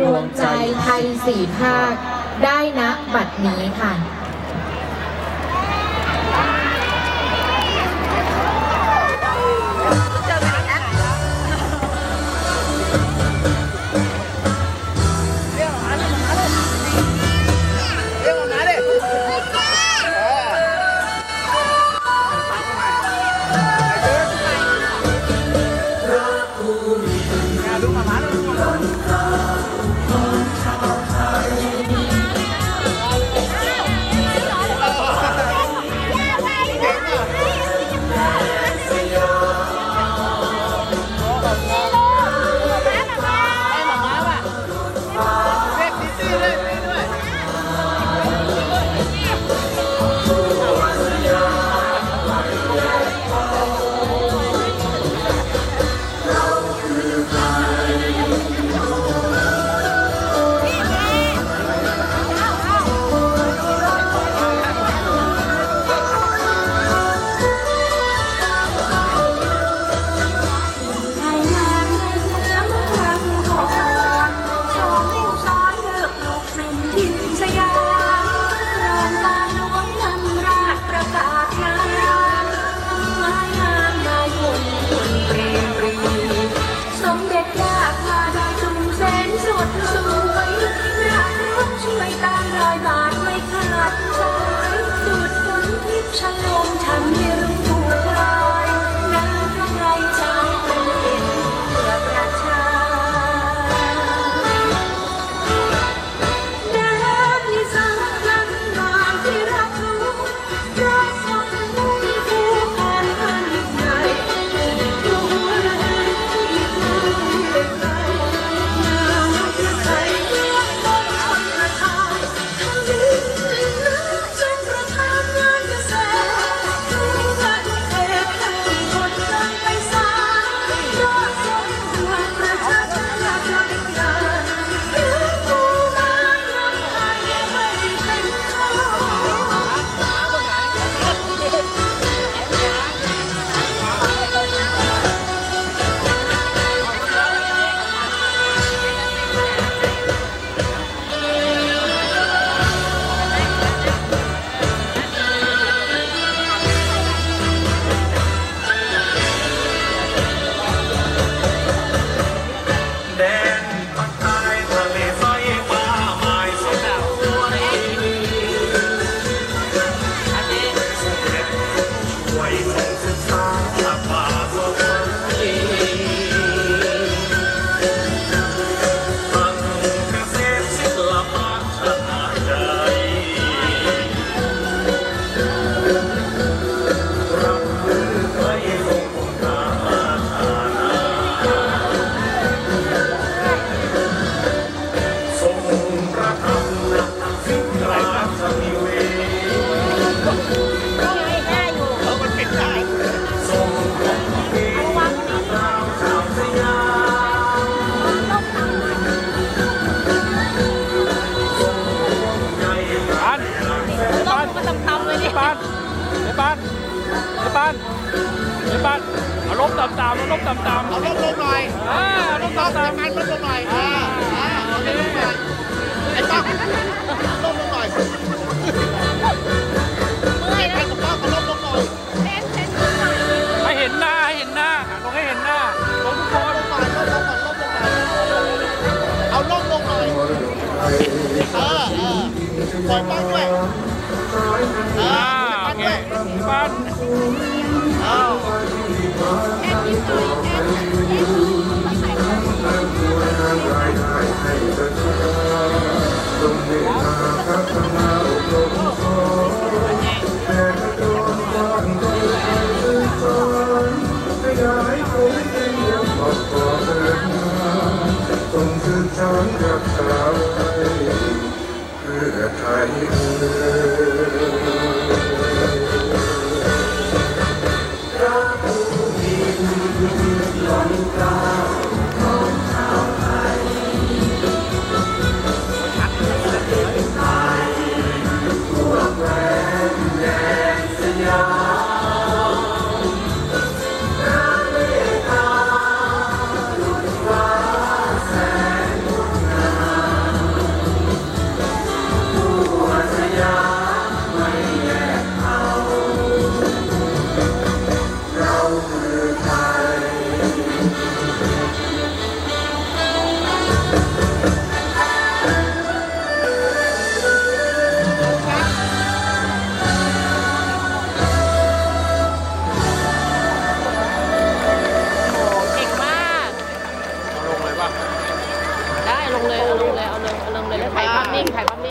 ดวงใจไทยสี่ภาค ได้นะบัตรนี้ค่ะ Sáng. ปันเดี๋ยวปันเอาลบต่ำๆเอาลบต่ำๆเอาลบลงหน่อยอ่าลบต่ำๆมันลบลงหน่อยอ่าอ่าลบลงหน่อยไอ้ป้า คนบ้านด้วยอ่าโอเคบ้านอ้าว Thank you.